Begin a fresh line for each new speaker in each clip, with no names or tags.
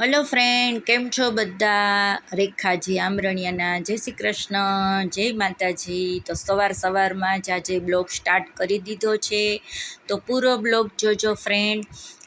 Hello friend કેમ છો બધા? રેખાજી આમરણિયાના, જય શ્રી કૃષ્ણ, જય માતાજી. તો સવાર સવારમાં જ આજે બ્લોગ સ્ટાર્ટ કરી દીધો છે. તો પૂરો બ્લોગ જોજો ફ્રેન્ડ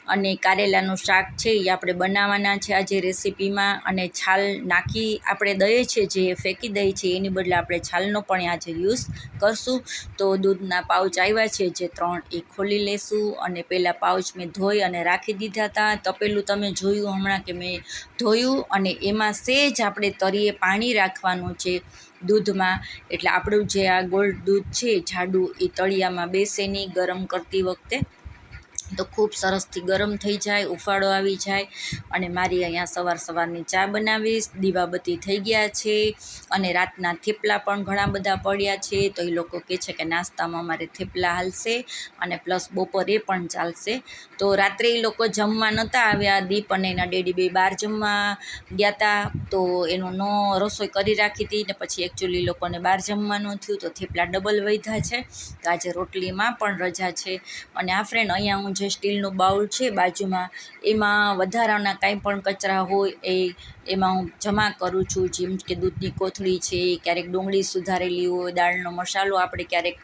અને કારેલાનું શાક છે એ આપણે બનાવવાના છે આજે રેસીપીમાં. અને છાલ નાખી આપણે દઈએ છીએ, જે ફેંકી દઈએ છીએ, એની બદલે આપણે છાલનો પણ આજે યુઝ કરશું. તો દૂધના પાઉચ આવ્યા છે, જે ત્રણ એ ખોલી લેશું. અને પહેલાં પાઉચ મેં ધોઈ અને રાખી દીધા હતા. તપેલું તમે જોયું હમણાં કે મેં ધોયું. અને એમાં સેજ આપણે તરીએ પાણી રાખવાનું છે દૂધમાં. એટલે આપણું જે આ ગોલ્ડ દૂધ છે, જાડું, એ તળિયામાં બેસે નહીં ગરમ કરતી વખતે તો ખૂબ સરસથી ગરમ થઈ જાય, ઉફાળો આવી જાય. અને મારી અહીંયા સવાર સવારની ચા બનાવીશ. દીવાબત્તી થઈ ગયા છે અને રાતના થેપલા પણ ઘણા બધા પડ્યા છે. તો એ લોકો કહે છે કે નાસ્તામાં અમારે થેપલા હાલશે અને પ્લસ બપોરે પણ ચાલશે. તો રાત્રે એ લોકો જમવા નહોતા આવ્યા. દીપ અને એના ડેડી બે બહાર જમવા ગયા હતા તો એનું નો રસોઈ કરી રાખી હતી ને પછી એકચ્યુઅલી લોકોને બહાર જમવાનું થયું. તો થેપલા ડબલ વધ્યા છે. તો આજે રોટલીમાં પણ રજા છે. અને આ ફ્રેન્ડ અહીંયા હું જે સ્ટીલનું બાઉલ છે બાજુમાં એમાં વધારાના કાંઈ પણ કચરા હોય એ એમાં હું જમા કરું છું, જેમ કે દૂધની કોથળી છે, ક્યારેક ડુંગળી સુધારેલી હોય, દાળનો મસાલો આપણે ક્યારેક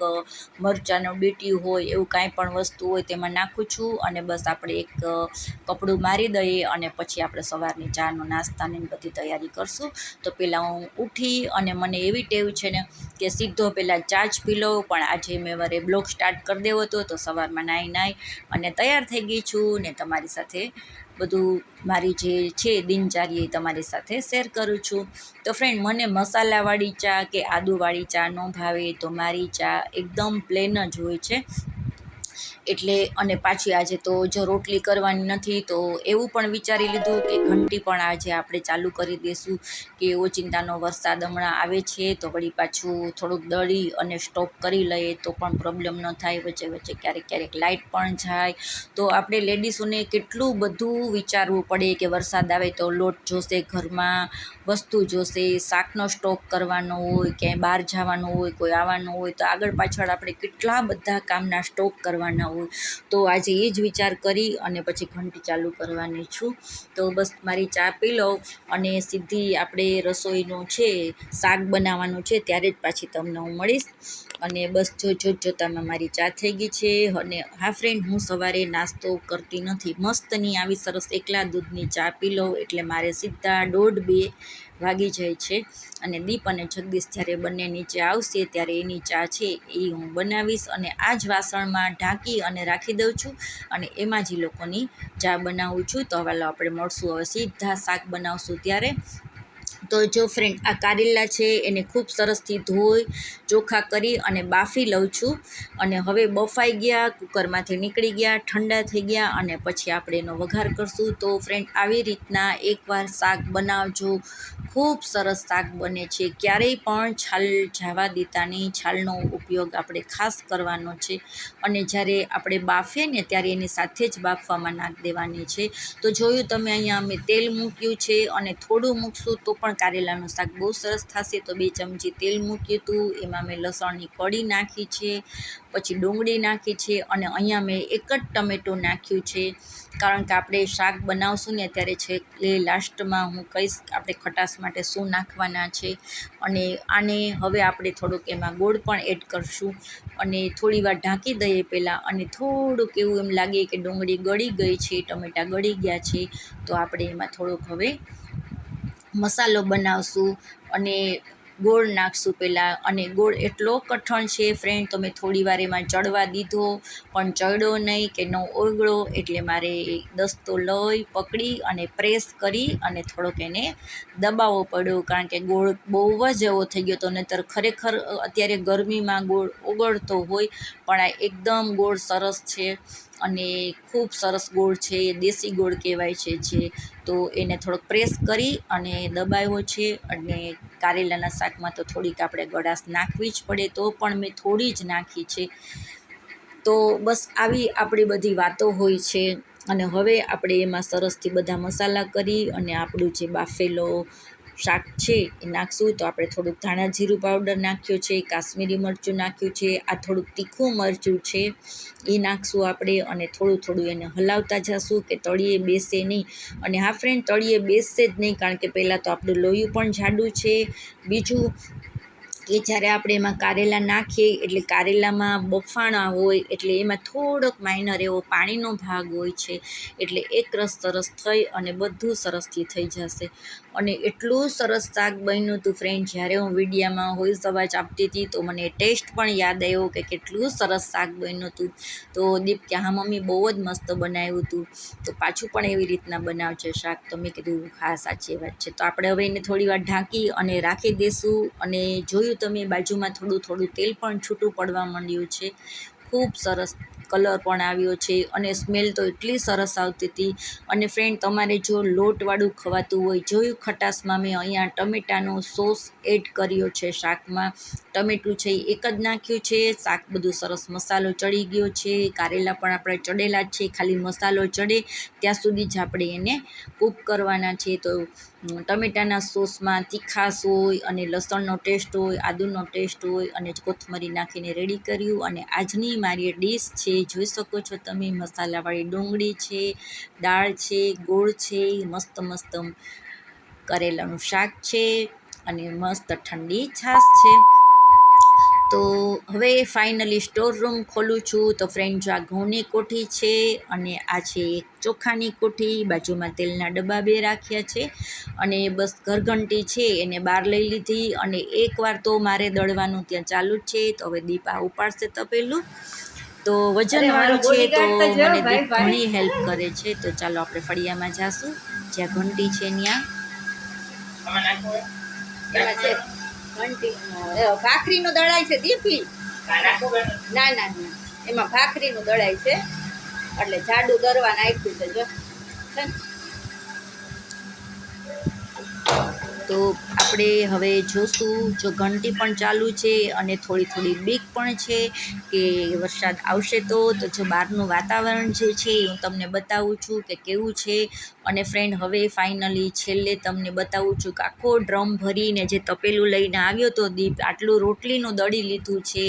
મરચાંનો બીટી હોય, એવું કાંઈ પણ વસ્તુ હોય તેમાં નાખું છું અને બસ આપણે એક કપડું મારી દઈએ અને પછી આપણે સવારની ચાનો નાસ્તાની બધી તૈયારી કરશું. તો પહેલાં હું ઉઠી અને મને એવી ટેવ છે ને કે સીધો પહેલાં ચા જ પી લઉં, પણ આજે મેં વરે બ્લોગ સ્ટાર્ટ કરી દેવો હતો, તો સવારમાં નાહી નાહી અને તૈયાર થઈ ગઈ છું ને તમારી સાથે બધું મારી જે છે દિનચર્યા એ તમારી સાથે શેર કરું છું. તો ફ્રેન્ડ મને મસાલાવાળી ચા કે આદુવાળી ચા ન ભાવે તો મારી ચા એકદમ પ્લેન જ હોય છે. એટલે અને પાછી આજે તો જો રોટલી કરવાની નથી, તો એવું પણ વિચારી લીધું કે ઘંટી પણ આજે આપણે ચાલુ કરી દઈશું કે ઓચિંતાનો વરસાદ હમણાં આવે છે, તો વળી પાછું થોડુંક દળી અને સ્ટોપ કરી લઈએ તો પણ પ્રોબ્લેમ ન થાય, વચ્ચે વચ્ચે ક્યારેક ક્યારેક લાઇટ પણ જાય. તો આપણે લેડીઝોને કેટલું બધું વિચારવું પડે કે વરસાદ આવે તો લોટ જોશે ઘરમાં, વસ્તુ જોશે, શાકનો સ્ટોક કરવાનો હોય, ક્યાંય બહાર જવાનું હોય, કોઈ આવવાનું હોય, તો આગળ પાછળ આપણે કેટલા બધા કામના સ્ટોક કરવાના હોય. તો આજે એ જ વિચાર કરી અને પછી ઘંટી ચાલુ કરવાની છું. તો બસ મારી ચા પી લઉં અને સીધી આપણે રસોઈનું છે, શાક બનાવવાનું છે, ત્યારે જ પાછી તમને હું મળીશ. અને બસ જો જોત જોતામાં મારી ચા થઈ ગઈ છે અને હા ફ્રેન્ડ હું સવારે નાસ્તો કરતી નથી. મસ્તની આવી સરસ એકલા દૂધની ચા પી લઉં એટલે મારે સીધા દોઢ બે વાગી જાય છે અને દીપ અને જગદીશ જ્યારે બંને નીચે આવશે ત્યારે એની ચા છે એ હું બનાવીશ અને આ જ વાસણમાં ઢાંકી અને રાખી દઉં છું અને એમાં જ એ લોકોની ચા બનાવું છું. તો હવે આપણે મળશું હવે સીધા શાક બનાવશું ત્યારે. તો જો ફ્રેન્ડ આ કારેલા છે, એને ખૂબ સરસથી ધોઈ ચોખ્ખા કરી અને બાફી લઉં છું. અને હવે બફાઈ ગયા, કુકરમાંથી નીકળી ગયા, ઠંડા થઈ ગયા અને પછી આપણે એનો વઘાર કરશું. તો ફ્રેન્ડ આવી રીતના એકવાર શાક બનાવજો. ખૂબ સરસ શાક બને છે. ક્યારેય પણ છાલ જવા દેતા નહીં. છાલનો ઉપયોગ આપણે ખાસ કરવાનો છે. અને જ્યારે આપણે બાફીએ ને ત્યારે એની સાથે જ બાફવામાં નાખ દેવાની છે. તો જોયું તમે અહીંયા અમે તેલ મૂક્યું છે અને થોડું મૂકશું તો પણ કારેલાનું શાક બહુ સરસ થશે તો બે ચમચી તેલ મૂક્યું હતું એમાં મેં લસણની કળી નાખી છે, પછી ડુંગળી નાખી છે અને અહીંયા મેં એક જ ટમેટું નાખ્યું છે. કારણ કે આપણે શાક બનાવશું ને ત્યારે છે એ લાસ્ટમાં હું કહીશ આપણે ખટાશ માટે શું નાખવાના છે. અને આને હવે આપણે થોડુંક એમાં ગોળ પણ એડ કરશું અને થોડી વાર ઢાંકી દઈએ પહેલાં અને થોડુંક એવું એમ લાગે કે ડુંગળી ગળી ગઈ છે, ટમેટાં ગળી ગયા છે, તો આપણે એમાં થોડુંક હવે મસાલો બનાવશું અને ગોળ નાખશું પહેલાં. અને ગોળ એટલો કઠણ છે ફ્રેન્ડ તો મેં થોડી વાર એમાં ચડવા દીધો, પણ ચડ્યો નહીં કે ન ઓગળો, એટલે મારે દસ્તો લઈ પકડી અને પ્રેસ કરી અને થોડોક એને દબાવવો પડ્યો. કારણ કે ગોળ બહુ જ એવો થઈ ગયો હતો, નહીંતર ખરેખર અત્યારે ગરમીમાં ગોળ ઓગળતો હોય, પણ આ એકદમ ગોળ સરસ છે. અને ખૂબ સરસ ગોળ છે, એ દેશી ગોળ કહેવાય છે જે. તો એને થોડોક પ્રેસ કરી અને દબાવ્યો છે અને કારેલાના શાકમાં તો થોડીક આપણે ગળાશ નાખવી જ પડે તો પણ મેં થોડી જ નાખી છે. તો બસ આવી આપણી બધી વાતો હોય છે અને હવે આપણે એમાં સરસથી બધા મસાલા કરી અને આપણું જે બાફેલો શાક છે એ નાખશું તો આપણે થોડુંક ધાણા જીરું પાવડર નાખ્યો છે, કાશ્મીરી મરચું નાખ્યું છે, આ થોડુંક તીખું મરચું છે એ નાખશું આપણે અને થોડું થોડું એને હલાવતા જશું કે તળીએ બેસે નહીં. અને હા ફ્રેન્ડ તળીએ બેસશે જ નહીં કારણ કે પહેલાં તો આપણું લોયું પણ જાડું છે. બીજું કે જ્યારે આપણે એમાં કારેલા નાખીએ, એટલે કારેલામાં બફાણા હોય, એટલે એમાં થોડોક માઇનર એવો પાણીનો ભાગ હોય છે, એટલે એક રસ સરસ થઈ અને બધું સરસથી થઈ જશે. અને એટલું સરસ શાક બન્યું હતું ફ્રેન્ડ જ્યારે હું વિડીયામાં વોઇસ અવાજ આપતી હતી, તો મને ટેસ્ટ પણ યાદ આવ્યો કે કેટલું સરસ શાક બન્યું હતું તો દીપ કે, હા, મમ્મી, બહુ જ મસ્ત બનાવ્યું હતું તો પાછું પણ એવી રીતના બનાવશે શાક. તો મેં કીધું, હા, સાચી વાત છે. તો આપણે હવે એને થોડી વાર ઢાંકી અને રાખી દઈશું અને જોયું તમે બાજુમાં થોડું થોડું તેલ પણ છૂટું પડવા માંડ્યું છે. ખૂબ સરસ કલર પણ આવ્યો છે અને સ્મેલ તો એટલી સરસ આવતી હતી. અને ફ્રેન્ડ તમારે જો લોટવાળું ખવાતું હોય, જોયું ખટાશમાં મેં અહીંયા ટમેટાનો સોસ એડ કર્યો છે શાકમાં. ટમેટું છે એક જ નાખ્યું છે, શાક બધું સરસ મસાલો ચડી ગયો છે, કારેલા પણ આપણે ચડેલા છે, ખાલી મસાલો ચડે, ત્યાં સુધી જ આપણે એને કૂક કરવાના છે. તો ટમેટાના સોસમાં તીખાશ હોય અને લસણનો ટેસ્ટ હોય, આદુનો ટેસ્ટ હોય અને કોથમરી નાખીને રેડી કર્યું અને આજની મારી ડીશ છે જોઈ શકો છો તમે, મસાલાવાળી ડુંગળી છે, દાળ છે, ગોળ છે, મસ્ત મસ્ત કરેલાનું શાક છે અને મસ્ત ઠંડી છાશ છે. તો હવે ફાઇનલી સ્ટોર રૂમ ખોલું છું. તો ફ્રેન્ડ જો આ ઘઉંની કોઠી છે અને આ છે એક ચોખાની કોઠી. બાજુમાં તેલના ડબ્બા બે રાખ્યા છે અને બસ ઘરઘંટી છે, એને બહાર લઈ લીધી અને એકવાર તો મારે દળવાનું ત્યાં ચાલુ જ છે. તો હવે દીપા ઉપાડશે તપેલું. તો વજનવાળું છે તો મને ઘણી હેલ્પ કરે છે. તો ચાલો આપણે ફળિયામાં જાશું. જ્યાં ઘંટી છે ત્યાં.
ભાખરીનું દળાય છે દીપી. ના ના ના. એમાં ભાખરીનું દળાય છે. એટલે જાડું દરવા નાખ્યું છે જો.
તો આપણે હવે જોશું, જો ઘંટી પણ ચાલુ છે અને થોડી થોડી બીક પણ છે કે વરસાદ આવશે તો તો જો બહારનું વાતાવરણ જે છે હું તમને બતાવું છું કે કેવું છે. અને ફ્રેન્ડ હવે ફાઇનલી છેલ્લે તમને બતાવું છું કે આખો ડ્રમ ભરીને જે તપેલું લઈને આવ્યો તો દીપ, આટલું રોટલીનું દળી લીધું છે,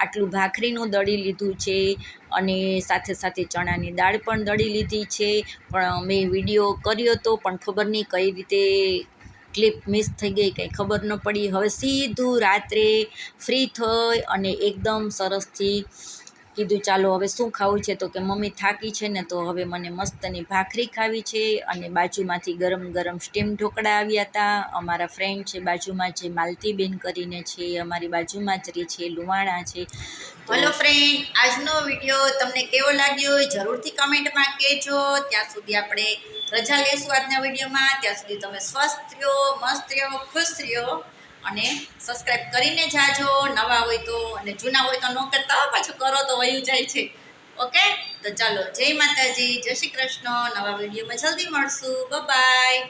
આટલું ભાખરીનું દળી લીધું છે અને સાથે સાથે ચણાની દાળ પણ દળી લીધી છે. પણ મેં વીડિયો કર્યો તો પણ ખબર નહીં કઈ રીતે ક્લિપ મિસ થઈ ગઈ, કંઈ ખબર ન પડી. હવે સીધું રાત્રે ફ્રી થઈ અને એકદમ સરસથી કીધું, ચાલો, હવે શું ખાવું છે? તો કે, મમ્મી થાકી છે ને, તો હવે મને મસ્તની ભાખરી ખાવી છે. અને બાજુમાંથી ગરમ ગરમ સ્ટીમ ઢોકળા આવ્યા હતા અમારા ફ્રેન્ડ છે, બાજુમાં જે માલતીબેન કરીને છે, અમારી બાજુમાં જ રહે છે, લુવાણા છે.
હલો ફ્રેન્ડ, આજનો વીડિયો તમને કેવો લાગ્યો? જરૂરથી કમેન્ટમાં કહેજો. ત્યાં સુધી આપણે રજા લેશું આજના વિડીયોમાં ત્યાં સુધી તમે સ્વસ્થ રહ્યો, મસ્ત રહ્યો, ખુશ રહ્યો અને સબસ્ક્રાઈબ કરીને જાજો. નવા હોય તો અને જૂના હોય તો ન કરતા પાછું કરો તો વયું જાય છે. ઓકે? તો ચાલો, જય માતાજી, જય શ્રી કૃષ્ણ. નવા વિડીયોમાં જલ્દી મળશું. બાય